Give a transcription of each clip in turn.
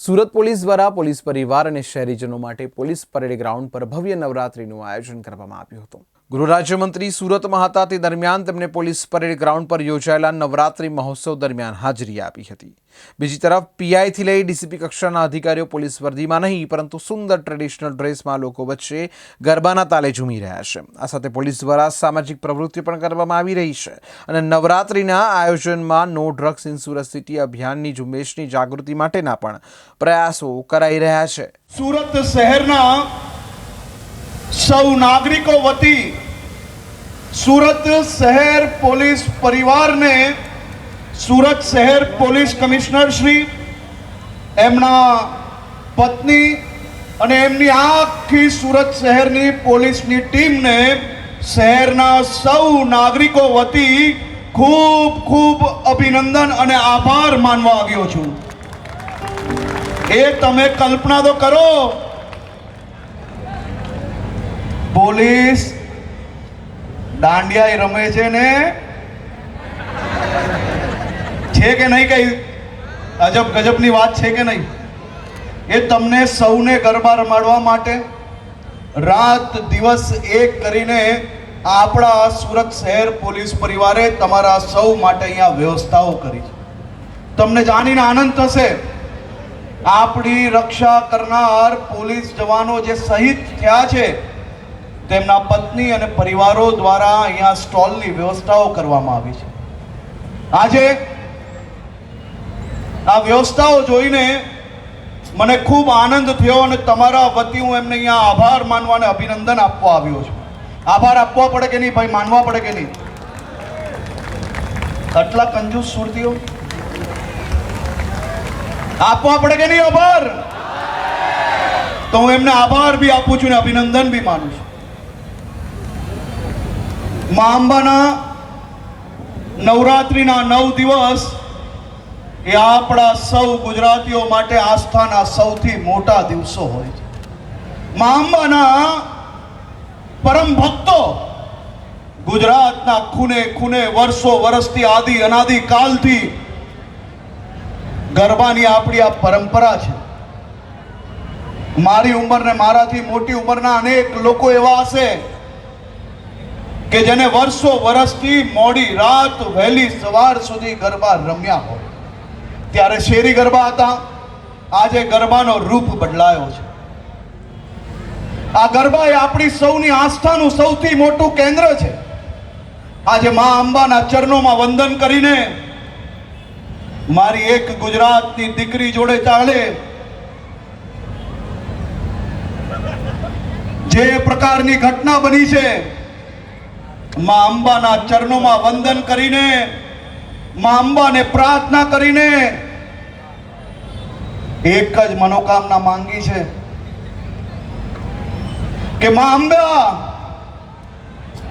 Surat police દ્વારા police પરિવાર અને શહેરીજનો માટે પોલીસ પરેડ ગ્રાઉન્ડ પર ભવ્ય નવરાત્રીનું આયોજન કરવામાં આવ્યું હતું. ગૃહ રાજ્યમંત્રી સુરતમાં હતા તે દરમિયાન તેમણે પોલીસ પરેડ ગ્રાઉન્ડ પર યોજાયેલા નવરાત્રી મહોત્સવ દરમિયાન હાજરી આપી હતી. બીજી તરફ પીઆઈથી લઈ ડીસીપી કક્ષાના અધિકારીઓ પોલીસ વર્દીમાં નહીં, પરંતુ સુંદર ટ્રેડિશનલ ડ્રેસમાં લોકો વચ્ચે ગરબાના તાલે ઝૂમી રહ્યા છે. આ સાથે પોલીસ દ્વારા સામાજિક પ્રવૃત્તિ પણ કરવામાં આવી રહી છે અને નવરાત્રિના આયોજનમાં no drugs in Surat city અભિયાનની ઝુંબેશની જાગૃતિ માટેના પણ પ્રયાસો કરાઈ રહ્યા છે. સુરત શહેરના સૌ નાગરિકો વતી સુરત શહેર પોલીસ પરિવારને સુરત શહેર પોલીસ કમિશનર શ્રી, એમના પત્ની અને એમની આખી સુરત શહેરની પોલીસની ટીમને શહેરના સૌ નાગરિકો વતી ખૂબ ખૂબ અભિનંદન અને આભાર માનવા આવ્યો છું. એ તમે કલ્પના તો કરો પોલીસ દાંડિયા રમે છે ને? છે કે નહીં કઈ? અજબ ગજબની વાત છે કે નહીં? એ તમને સૌને ગરબા રમાડવા માટે રાત દિવસ એક કરીને આપણા સુરત શહેર પોલીસ પરિવારે તમારા સૌ માટે અહીંયા વ્યવસ્થાઓ કરી છે. તમને જાણીને આનંદ થશે. આપણી રક્ષા કરનાર પોલીસ જવાનો જે શહીદ થયા છે તેમના પત્ની અને પરિવારો દ્વારા અહીંયા સ્ટોલની વ્યવસ્થાઓ કરવામાં આવી છે. આજે આ વ્યવસ્થાઓ જોઈને મને ખૂબ આનંદ થયો અને તમારા વતી હું એમને અહીંયા આભાર માનવા અને અભિનંદન આપવા આવ્યો છું. આભાર આપવા પડે કે નહીં ભાઈ? માનવા પડે કે નહીં? આટલા કંજૂસ સુરતીઓ? આપવા પડે કે નહીં? આભાર! તો હું એમને આભાર બી આપું છું ને અભિનંદન બી માનું છું. મા અંબાના નવરાત્રિના નવ દિવસ એ આપણા સૌ ગુજરાતીઓ માટે આસ્થાના સૌથી મોટા દિવસો હોય છે. મા અંબાના પરમ ભક્તો ગુજરાતના ખૂને ખૂને વર્ષો વર્ષથી આદિ અનાદિ કાલથી ગરબાની આપણી આ પરંપરા છે. મારી ઉંમરને મારાથી મોટી ઉંમરના અનેક લોકો એવા હશે કે જેને વર્ષો વર્ષથી મોડી રાત વહેલી સવાર સુધી ગરબા રમ્યા હોય. ત્યારે શેરી ગરબા હતા. આજે ગરબાનો રૂપ બદલાયો છે. આ ગરબા એ આપણી સૌની આસ્થાનું સૌથી મોટું કેન્દ્ર છે. આજે મા અંબાના ચરણોમાં વંદન કરીને મારી એક ગુજરાતની દીકરી જોડે ચાલે. જે પ્રકારની ઘટના બની છે મા અંબાના ચરણોમાં વંદન કરીને, માં અંબાને પ્રાર્થના કરીને, એક જ મનોકામના માંગી છે કે માં અંબા,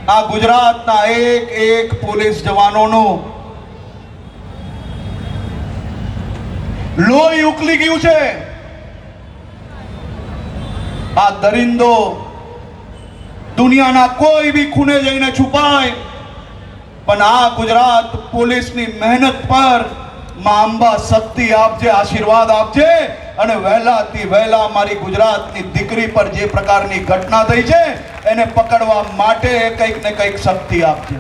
આ ગુજરાતના એક એક પોલીસ જવાનોનો લોહી ઉકલી ગયું છે. આ દરિંદો દુનિયાના કોઈ બી ખૂણે જઈને છુપાય. પણ આ ગુજરાત પોલીસની મહેનત પરમાં અંબા શક્તિ આપજે, આશીર્વાદ આપજે અને વહેલાથી વહેલા મારી ગુજરાતની દીકરી પર જે પ્રકારની ઘટના થઈ છે, એને પકડવા માટે કંઈક ને કંઈક શક્તિ આપજે.